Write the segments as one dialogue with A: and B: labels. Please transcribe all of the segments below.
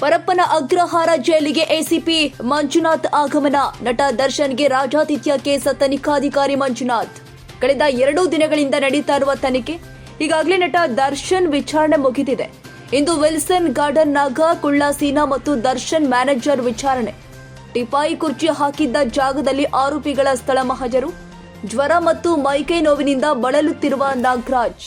A: ಪರಪ್ಪನ ಅಗ್ರಹಾರ ಜೈಲಿಗೆ ಎಸಿಪಿ ಮಂಜುನಾಥ್ ಆಗಮನ. ನಟ ದರ್ಶನ್ಗೆ ರಾಜಾತಿಥ್ಯ ಕೇಸ ತನಿಖಾಧಿಕಾರಿ ಮಂಜುನಾಥ್. ಕಳೆದ ಎರಡು ದಿನಗಳಿಂದ ನಡೀತಾ ಇರುವ ತನಿಖೆ, ಈಗಾಗಲೇ ನಟ ದರ್ಶನ್ ವಿಚಾರಣೆ ಮುಗಿದಿದೆ. ಇಂದು ವಿಲ್ಸನ್ ಗಾರ್ಡನ್ನಾಗ ಕುಳ್ಳಾಸೀನಾ ಮತ್ತು ದರ್ಶನ್ ಮ್ಯಾನೇಜರ್ ವಿಚಾರಣೆ. ಟಿಪಾಯಿ ಕುರ್ಚಿ ಹಾಕಿದ್ದ ಜಾಗದಲ್ಲಿ ಆರೋಪಿಗಳ ಸ್ಥಳ ಮಹಜರು. ಜ್ವರ ಮತ್ತು ಮೈಕೈ ನೋವಿನಿಂದ ಬಳಲುತ್ತಿರುವ ನಾಗರಾಜ್.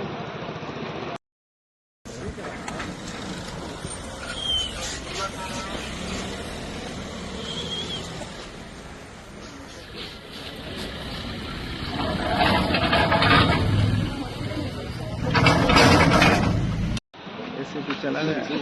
B: से तो चला गया